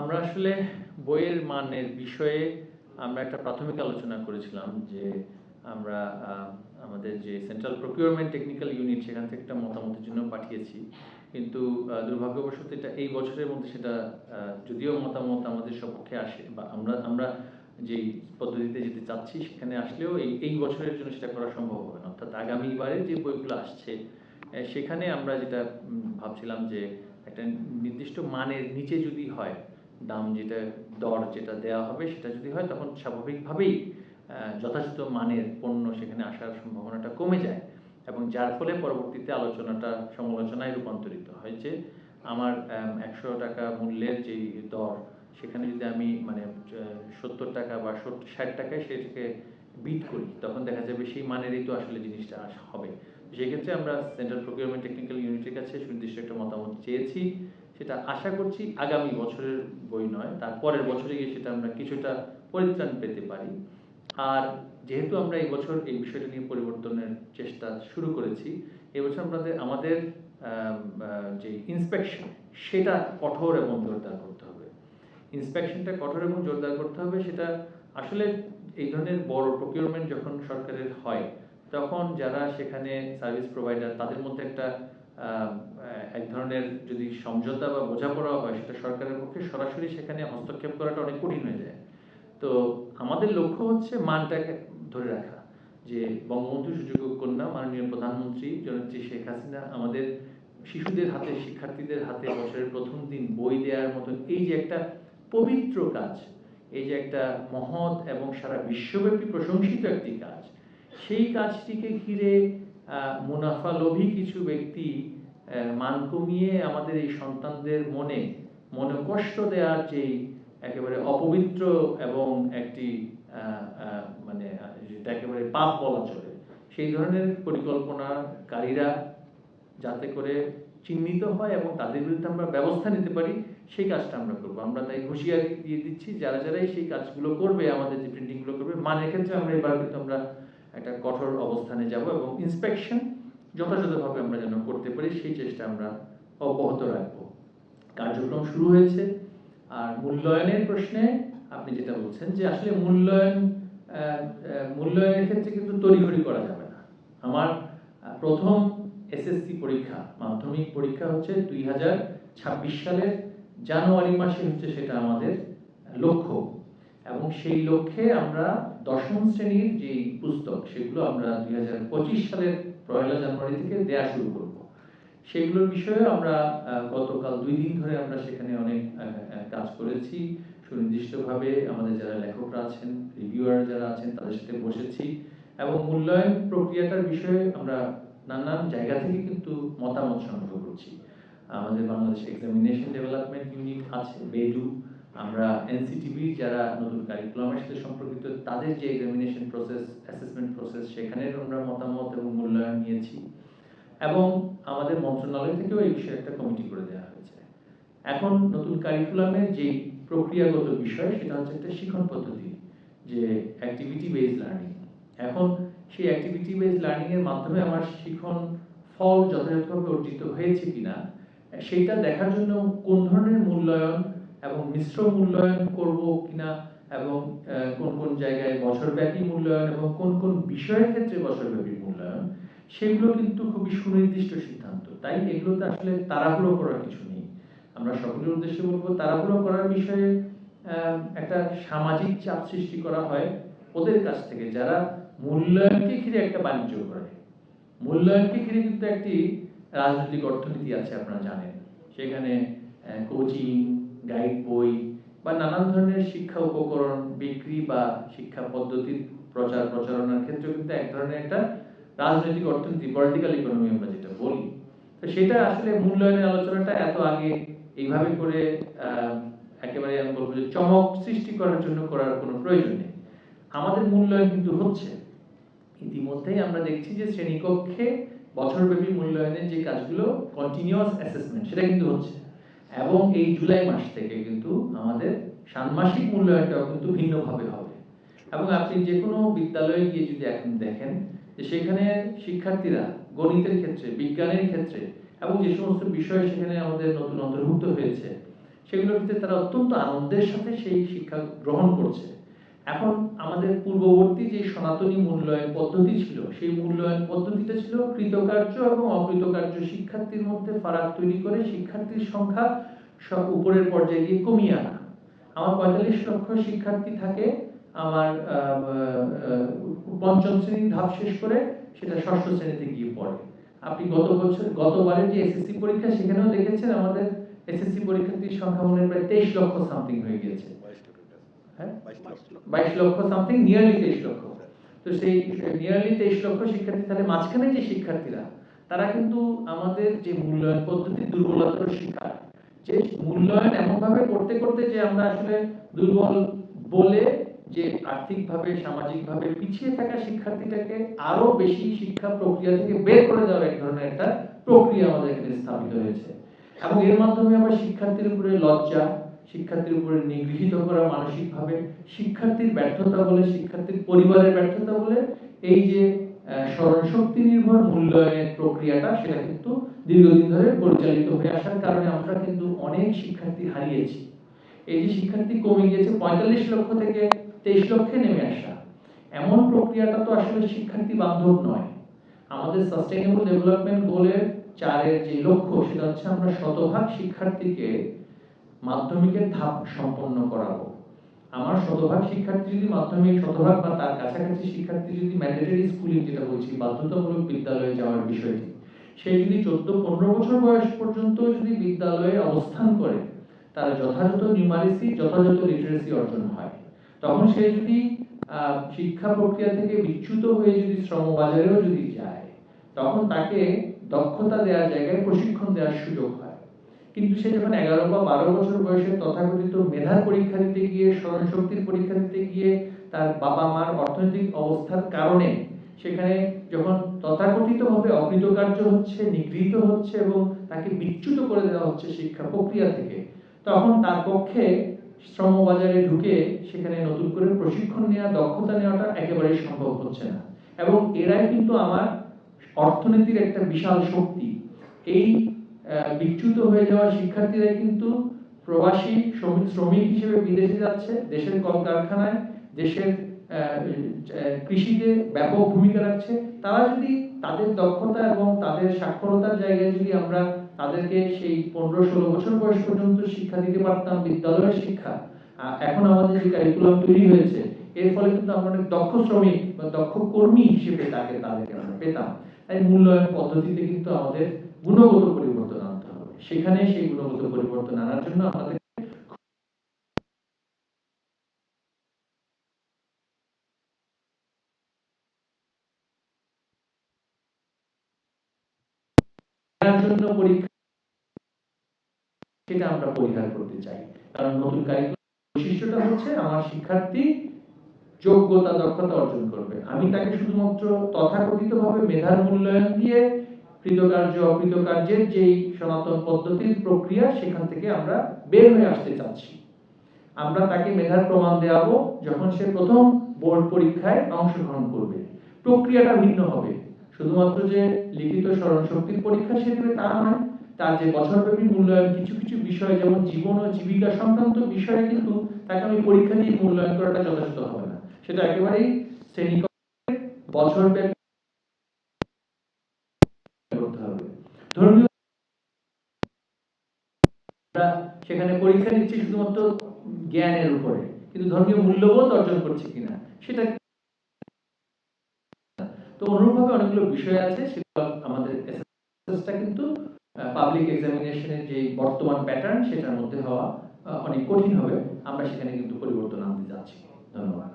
আমরা আসলে বইয়ের মানের বিষয়ে আমরা একটা প্রাথমিক আলোচনা করেছিলাম যে আমরা আমাদের যে সেন্ট্রাল প্রকিউরমেন্ট টেকনিক্যাল ইউনিট সেখান থেকে একটা মতামতের জন্য পাঠিয়েছি। কিন্তু দুর্ভাগ্যবশত এটা এই বছরের মধ্যে সেটা যদিও মতামত আমাদের সপক্ষে আসে বা আমরা আমরা যেই পদ্ধতিতে যেতে চাচ্ছি সেখানে আসলেও এই এই বছরের জন্য সেটা করা সম্ভব হবে না। অর্থাৎ আগামীবারে যে বইগুলো আসছে সেখানে আমরা যেটা ভাবছিলাম যে একটা নির্দিষ্ট মানের নিচে যদি হয় দাম যেটা, দর যেটা দেওয়া হবে সেটা যদি হয় তখন স্বাভাবিকভাবেই যথাযথ মানের পণ্য সেখানে আসার সম্ভাবনাটা কমে যায়। এবং যার ফলে পরবর্তীতে আলোচনাটা, সমালোচনায় রূপান্তরিত হয় যে, আমার একশো টাকা মূল্যের যেই দর, সেখানে যদি আমি মানে সত্তর টাকা বা ষাট টাকায় সেটাকে বিট করি, তখন দেখা যাবে সেই মানেরই তো আসলে জিনিসটা হবে। সেক্ষেত্রে আমরা সেন্ট্রাল প্রকিউরমেন্ট টেকনিক্যাল ইউনিটের কাছে সুনির্দিষ্ট একটা মতামত চেয়েছি। সেটা আশা করছি আগামী বছরের বই নয় তার পরের বছরে গিয়ে সেটা আমরা কিছুটা পরিত্রাণ পেতে পারি। আর যেহেতু আমরা এই বছর এই বিষয়টা নিয়ে পরিবর্তনের চেষ্টা শুরু করেছি এবছর আমাদের আমাদের যে ইন্সপেকশন সেটা কঠোর এবং জোরদার করতে হবে। ইন্সপেকশনটা কঠোর এবং জোরদার করতে হবে, সেটা আসলে এই ধরনের বড় প্রকিউরমেন্ট যখন সরকারের হয়, তখন যারা সেখানে সার্ভিস প্রোভাইডার তাদের মধ্যে একটা ধরনের যদি সমঝোতা বা বোঝাপড়া হয় সেটা সরকারের পক্ষে সরাসরি সেখানে হস্তক্ষেপ করাটা অনেক কঠিন হয়ে যায়। তো আমাদের লক্ষ্য হচ্ছে মানটাকে ধরে রাখা যে বঙ্গবন্ধু সুযোগ্য কন্যা মাননীয় প্রধানমন্ত্রী জননেত্রী শেখ হাসিনা আমাদের শিশুদের হাতে শিক্ষার্থীদের হাতে বছরের প্রথম দিন বই দেওয়ার মতন এই যে একটা পবিত্র কাজ এই যে একটা মহৎ এবং সারা বিশ্বব্যাপী প্রশংসিত একটি কাজ সেই কাজটিকে ঘিরে আহ, মুনাফা লোভী কিছু ব্যক্তি মান কমিয়ে আমাদের এই সন্তানদের মনে মনে কষ্ট দেওয়ার যেই একেবারে অপবিত্র এবং একটি মানে যেটা একেবারে পাপ বলা চলে, সেই ধরনের পরিকল্পনাকারীরা যাতে করে চিহ্নিত হয় এবং তাদের বিরুদ্ধে আমরা ব্যবস্থা নিতে পারি, সেই কাজটা আমরা করব। আমরা তাই হুঁশিয়ারি দিয়ে দিচ্ছি, যারা যারাই সেই কাজগুলো করবে, আমাদের যে প্রিন্টিংগুলো করবে, মানের ক্ষেত্রে আমরা এবার কিন্তু আমরা একটা কঠোর অবস্থানে যাব এবং ইন্সপেকশন যথাযথভাবে আমরা যেন করতে পারি, সেই চেষ্টা আমরা অব্যাহত রাখব। কার্যক্রম শুরু হয়েছে, আর মূল্যায়নের প্রশ্নে আপনি যেটা বলছেন যে আসলে মূল্যায়ন মূল্যায়নের ক্ষেত্রে কিন্তু তড়িঘড়ি করা যাবে না। আমার প্রথম এসএসসি পরীক্ষা, মাধ্যমিক পরীক্ষা হচ্ছে দুই হাজার ছাব্বিশ সালের জানুয়ারি মাসে হচ্ছে সেটা আমাদের লক্ষ্য। এবং সেই লক্ষ্যে আমরা দশম শ্রেণির যে পুস্তক, সেগুলো আমরা দুই হাজার পঁচিশ সালের পয়লা জানুয়ারি থেকে দেয়া শুরু করব। সেগুলোর বিষয়ে আমরা গতকাল দুই দিন ধরে আমরা সেখানে অনেক কাজ করেছি। সুনির্দিষ্টভাবে আমাদের যারা লেখকরা আছেন রিভিউয়ার যারা আছেন, তাদের সাথে বসেছি। এবং মূল্যায়ন প্রক্রিয়াটার বিষয়ে আমরা নানান জায়গা থেকে কিন্তু মতামত সংগ্রহ করছি। আমাদের বাংলাদেশ এক্সামিনেশন ডেভেলপমেন্ট ইউনিট আছে বেডু আমরা এনসিটিভি যারা নতুন কারিকুলামের সাথে সম্পর্কিত, তাদের যে এক্সামিনেশন প্রসেস অ্যাসেসমেন্ট প্রসেস সেখানের আমরা মতামত এবং মূল্যায়ন নিয়েছি। এবং আমাদের মন্ত্রণালয় থেকেও এই বিষয়ে একটা কমিটি করে দেওয়া হয়েছে। এখন নতুন কারিকুলামের যে প্রক্রিয়াগত বিষয়, সেটা হচ্ছে একটা শিক্ষণ পদ্ধতি, যে অ্যাক্টিভিটি বেজ লার্নিং এখন সেই অ্যাক্টিভিটি বেজ লার্নিং এর মাধ্যমে আমার শিখন ফল যথাযথভাবে অর্জিত হয়েছে কিনা, সেইটা দেখার জন্য কোন ধরনের মূল্যায়ন এবং মিশ্র মূল্যায়ন করব কিনা এবং কোন কোন জায়গায় বছরব্যাপী মূল্যায়ন এবং কোন কোন বিষয়ের ক্ষেত্রে বছরব্যাপী মূল্যায়ন, সেগুলো কিন্তু খুবই সুনির্দিষ্ট সিদ্ধান্ত। তাই এগুলোতে আসলে তাড়াহুড়ো করার কিছু নেই। আমরা সকলের উদ্দেশ্যে বলব, তাড়াহুড়ো করার বিষয়ে একটা সামাজিক চাপ সৃষ্টি করা হয় ওদের কাছ থেকে যারা মূল্যায়নকে ঘিরে একটা বাণিজ্য করে। মূল্যায়নকে ঘিরে কিন্তু একটি রাজনৈতিক অর্থনীতি আছে, আপনারা জানেন। সেখানে কোচিং গাইড বই বা নানান ধরনের শিক্ষা উপকরণ, বিক্রি বা শিক্ষা পদ্ধতির প্রচার প্রচারণার ক্ষেত্রে কিন্তু এক ধরনের একটা রাজনৈতিক অর্থনীতি পলিটিক্যাল ইকোনমি আমরা যেটা বলি। তো সেটা আসলে মূল্যায়নের আলোচনাটা এত আগে এইভাবে করে একেবারে আমি বলব যে চমক সৃষ্টি করার জন্য করার কোনো প্রয়োজন নেই। আমাদের মূল্যায়ন কিন্তু হচ্ছে। ইতিমধ্যেই আমরা দেখছি যে শ্রেণীকক্ষে বছরব্যাপী মূল্যায়নের যে কাজগুলো কন্টিনিউয়াস অ্যাসেসমেন্ট সেটা কিন্তু হচ্ছে। এবং এই জুলাই মাস থেকে কিন্তু আমাদের ষান্মাসিক মূল্যায়নটাও কিন্তু ভিন্নভাবে হবে। এবং আপনি যে কোনো বিদ্যালয়ে গিয়ে যদি এখন দেখেন যে সেখানে শিক্ষার্থীরা গণিতের ক্ষেত্রে, বিজ্ঞানের ক্ষেত্রে এবং যে সমস্ত বিষয় সেখানে আমাদের নতুন অন্তর্ভুক্ত হয়েছে, সেগুলোর ক্ষেত্রে তারা অত্যন্ত আনন্দের সাথে সেই শিক্ষা গ্রহণ করছে। এখন আমাদের পূর্ববর্তী যে সনাতনী মূল্যায়ন পদ্ধতি ছিল, সেই মূল্যায়ন পদ্ধতিটা ছিল কৃতকার্য এবং অকৃতকার্য শিক্ষার্থীর মধ্যে ফারাক তৈরি করে শিক্ষার্থীর সংখ্যা সব উপরের পর্যায়ে গিয়ে কমিয়ে আনা। আমার পঁয়তাল্লিশ লক্ষ শিক্ষার্থী থাকে, আমার পঞ্চম শ্রেণির ধাপ শেষ করে সেটা ষষ্ঠ শ্রেণীতে গিয়ে পড়ে। আপনি গত বছর, গতবারের যে এসএসসি পরীক্ষা, সেখানেও দেখেছেন আমাদের এসএসসি পরীক্ষার্থীর সংখ্যা মনে প্রায় তেইশ লক্ষ সামথিং হয়ে গিয়েছে। বাইশ লক্ষ সামথিং নিয়ারলি তেইশ লক্ষ। তো সেই নিয়ারলি তেইশ লক্ষ শিক্ষার্থী, তাহলে মাঝখানে যে শিক্ষার্থীরা, তারা কিন্তু আমাদের যে মূল্যায়ন দুর্বলতার শিকার যে মূল্যায়ন এমন ভাবে করতে করতে যে আমরা আসলে দুর্বল বলে যে আর্থিকভাবে, সামাজিকভাবে পিছিয়ে থাকা শিক্ষার্থীটাকে আরও বেশি শিক্ষা প্রক্রিয়া থেকে বের করে দেওয়ার এক ধরনের একটা প্রক্রিয়া আমাদের এখানে স্থাপিত হয়েছে। এবং এর মাধ্যমে আমরা শিক্ষার্থীর উপরে লজ্জা শিক্ষার্থীর উপরে নিগৃহীত করা মানসিকভাবে, শিক্ষার্থীর ব্যর্থতা বলে, শিক্ষার্থীর পরিবারের ব্যর্থতা বলে, এই যে স্মরণশক্তি নির্ভর মূল্যায়নের প্রক্রিয়াটা সেটা কিন্তু দীর্ঘদিন ধরে পরিচালিত হয়ে আসার কারণে আমরা কিন্তু অনেক শিক্ষার্থী হারিয়েছি। এই যে শিক্ষার্থী কমে গিয়েছে, পঁয়তাল্লিশ লক্ষ থেকে তেইশ লক্ষে নেমে আসা। এমন প্রক্রিয়াটা তো আসলে শিক্ষার্থী বান্ধব নয়। আমাদের সাস্টেইনেবল ডেভেলপমেন্ট গোলের চারের যে লক্ষ্য, সেটা হচ্ছে আমরা শতভাগ শিক্ষার্থীকে মাধ্যমিকের ধাপ সম্পন্ন করাবো। আমার শতভাগ শিক্ষার্থী যদি মাধ্যমিক শতভাগ বা তার কাছাকাছি শিক্ষার্থী যদি ম্যান্ডেটরি স্কুলিং যেটা বলছি, বাধ্যতামূলক বিদ্যালয়ে যাওয়ার বিষয়টি, সে যদি চোদ্দ, পনেরো বছর বয়স পর্যন্ত যদি বিদ্যালয়ে অবস্থান করে, তার যথাযথ নিউমারেসি যথাযথ লিটারেসি অর্জন হয়। তখন সে যদি শিক্ষা প্রক্রিয়া থেকে বিচ্যুত হয়ে যদি শ্রমবাজারেও যদি যায়, তখন তাকে দক্ষতা দেওয়ার জায়গায় প্রশিক্ষণ দেওয়ার সুযোগ হয়। কিন্তু সে যখন এগারো বা বারো বছর বয়সে তথাকথিত মেধার পরীক্ষা দিতে গিয়ে স্মরণশক্তির পরীক্ষা দিতে গিয়ে তার বাবা মার অর্থনৈতিক অবস্থার কারণে সেখানে যখন তথাকথিত ভাবে অকৃতকার্য হচ্ছে, নিগৃহীত হচ্ছে এবং তাকে বিচ্যুত করে দেওয়া হচ্ছে শিক্ষা প্রক্রিয়া থেকে, তখন তার পক্ষে শ্রমবাজারে ঢুকে সেখানে নতুন করে প্রশিক্ষণ নেওয়া, দক্ষতা নেওয়াটা একেবারেই সম্ভব হচ্ছে না। এবং এরাই কিন্তু আমার অর্থনীতির একটা বিশাল শক্তি। এই বিচ্যুত হয়ে যাওয়া শিক্ষার্থীরা কিন্তু প্রবাসী শ্রমিক হিসেবে বিদেশে যাচ্ছে দেশের কলকারখানায় দেশের আহ, আহ, কৃষিতে ব্যাপক ভূমিকা রাখছে। তারা যদি তাদের দক্ষতা এবং তাদের সাক্ষরতার জায়গায় যদি আমরা তাদেরকে সেই পনেরো ষোলো বছর বয়স পর্যন্ত শিক্ষা দিতে পারতাম বিদ্যালয়ের শিক্ষা এখন আমাদের যে কারিকুলাম তৈরি হয়েছে এর ফলে কিন্তু আমরা অনেক দক্ষ শ্রমিক বা দক্ষ কর্মী হিসেবে তাকে তাদেরকে আমরা পেতাম। তাই মূল্যায়ন পদ্ধতিতে কিন্তু আমাদের গুণগত পরিবর্তন আনতে হবে। সেখানে সেই গুণগত পরিবর্তন আনার জন্য আমাদের সেটা আমরা পরিহার করতে চাই। কারণ নতুন কারিকুলাম বৈশিষ্ট্যটা হচ্ছে আমার শিক্ষার্থী যোগ্যতা, দক্ষতা অর্জন করবে। আমি তাকে শুধুমাত্র তথাকথিত ভাবে মেধার মূল্যায়ন দিয়ে কৃতকার্য, অকৃতকার্যের যেই সনাতন পদ্ধতির প্রক্রিয়া সেখান থেকে আমরা বের হয়ে আসতে চাচ্ছি। আমরা তাকে মেধার প্রমাণ দেওয়াবো যখন সে প্রথম বোর্ড পরীক্ষায় অংশগ্রহণ করবে। প্রক্রিয়াটা ভিন্ন হবে। শুধুমাত্র যে লিখিত স্মরণ শক্তির পরীক্ষা সে দেবে তা নয়, তার যে বছরব্যাপী মূল্যায়ন, কিছু কিছু বিষয় যেমন জীবন ও জীবিকা সংক্রান্ত বিষয়ে কিন্তু তাকে আমি পরীক্ষা দিয়ে মূল্যায়ন করাটা যথেষ্ট হবে না। সেটা একেবারেই শ্রেণি বছরব্যাপী করতে হবে ধর্মীয় সেখানে পরীক্ষা নিচ্ছি শুধুমাত্র জ্ঞানের উপরে, কিন্তু ধর্মীয় মূল্যবোধ অর্জন করছে কিনা, সেটা তো অনুরূপভাবে অনেকগুলো বিষয় আছে, সেগুলো আমাদের এসএসটা কিন্তু পাবলিক এক্সামিনেশনের যে বর্তমান প্যাটার্ন সেটার মধ্যে হওয়া অনেক কঠিন হবে। আমরা সেখানে কিন্তু পরিবর্তন আনতে যাচ্ছি। ধন্যবাদ।